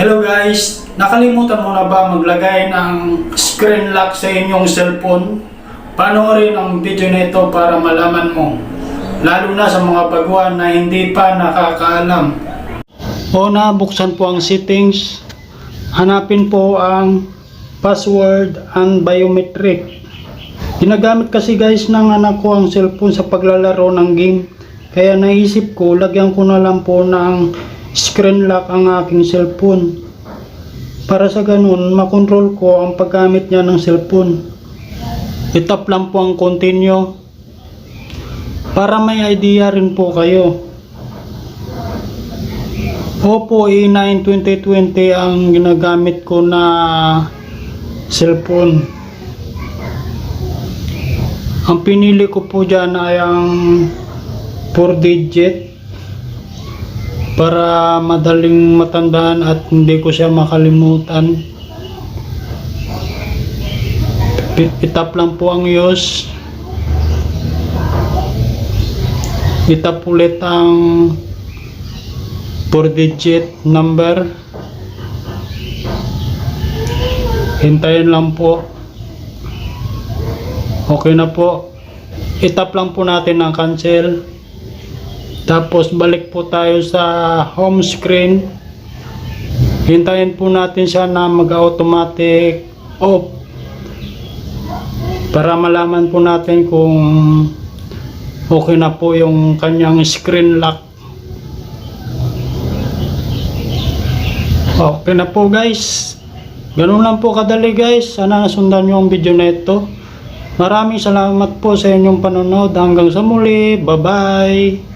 Hello guys, nakalimutan mo na ba maglagay ng screen lock sa inyong cellphone? Panoorin ang video na ito para malaman mo. Lalo na sa mga baguhan na hindi pa nakakaalam. Una, buksan po ang settings. Hanapin po ang password and biometric. Ginagamit kasi guys ng anak ko ang cellphone sa paglalaro ng game. Kaya naisip ko, lagyan ko na lang po ng screen lock ang aking cellphone. Para sa ganun, makontrol ko ang paggamit niya ng cellphone. Itap lang po ang continue. Para may idea rin po kayo. Oppo A9 2020 ang ginagamit ko na cellphone. Ang pinili ko po dyan ay ang 4 digit para madaling matandaan at hindi ko siya makalimutan. Itap lang po ang use. Itap ulit ang 4 digit number. Hintayin lang po. Okay na po. Itap lang po natin ang cancel. Tapos balik po tayo sa home screen. Hintayin po natin siya na mag-automatic off. Para malaman po natin kung okay na po yung kanyang screen lock. Okay na po guys. Ganun lang po kadali guys. Sana nasundan nyo ang video na ito. Maraming salamat po sa inyong panonood. Hanggang sa muli. Bye-bye.